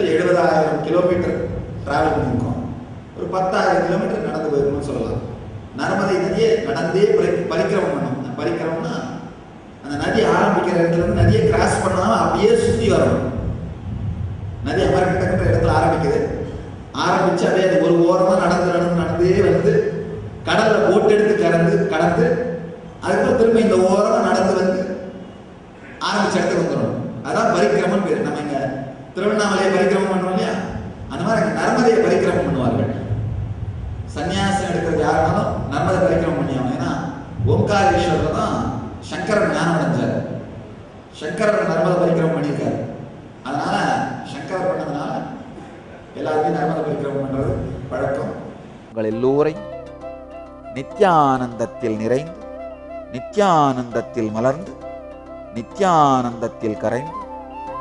மொத்தம் எழுபதாயிரம் kilometre travel பண்ணியிருக்கோம். ஒரு பத்தாயிரம் கிலோமீட்டர் நடந்து போயிருக்கணும்னு சொல்லலாம். நர்மதை நதியை நடந்தே பரி பரிக்கிரமம் பண்ணணும் பரிக்கிரமம்னா அந்த நதி ஆரம்பிக்கிற இடத்துல இருந்து நதியை கிராஸ் பண்ணாமல் அப்படியே சுற்றி வரணும். நதி அமர்கிட்டங்கிற இடத்துல ஆரம்பிக்குது. ஆரம்பிச்சு அப்படியே அது ஒரு ஓரமாக நடந்து நடந்து நடந்தே வந்து கடலில் போட்டு எடுத்து கடந்து கடந்து அதுக்கப்புறம் திரும்ப இந்த ஓரமாக நடந்து வந்து ஆரம்பிச்ச இடத்துக்கு வந்துடும் அதான் பரிக்கிரமன் பேர். நம்ம இங்கே திருவண்ணாமலையை பரிக்கிரமம் பண்றோம் இல்லையா? அந்த மாதிரி நர்மதையை பரிக்கிரமம் பண்ணுவார்கள். சன்னியாசம் எடுக்கிறது யாருனாலும் நர்மதை பரிக்கிரமம் பண்ணியாங்க ஏன்னா ஓம்காரேஸ்வரர் தான் சங்கரன் ஞானம் அடைஞ்சார். சங்கரர் நர்மதை பரிக்கிரமம் பண்ணியிருக்காரு. அதனால சங்கரர் பண்ணதுனால எல்லாருமே நர்மதை பரிக்கிரமம் பண்ணுறது பழக்கம். உங்கள் எல்லோரையும் நித்யானந்தத்தில் நிறைந்து நித்யானந்தத்தில் மலர்ந்து நித்யானந்தத்தில் கரைந்து